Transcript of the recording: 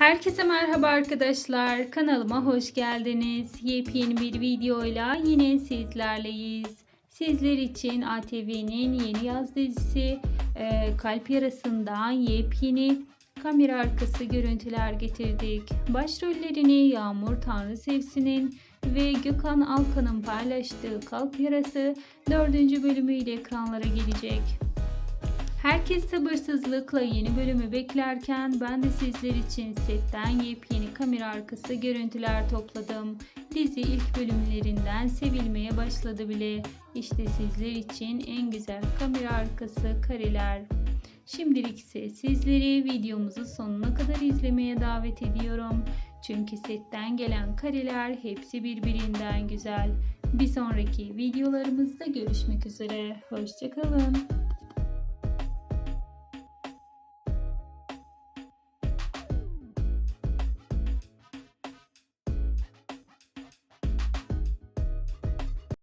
Herkese merhaba arkadaşlar. Kanalıma hoş geldiniz. Yepyeni bir videoyla yine sizlerleyiz. Sizler için ATV'nin yeni yaz dizisi e, Kalp Yarası'ndan yepyeni kamera arkası görüntüler getirdik. Başrollerini Yağmur Tanrısevsi'nin ve Gökhan Alkan'ın paylaştığı Kalp Yarası 4. bölümüyle ekranlara gelecek. Herkes sabırsızlıkla yeni bölümü beklerken ben de sizler için setten yepyeni kamera arkası görüntüler topladım. Dizi ilk bölümlerinden sevilmeye başladı bile. İşte sizler için en güzel kamera arkası kareler. Şimdilik ise sizleri videomuzu sonuna kadar izlemeye davet ediyorum. Çünkü setten gelen kareler hepsi birbirinden güzel. Bir sonraki videolarımızda görüşmek üzere. Hoşçakalın.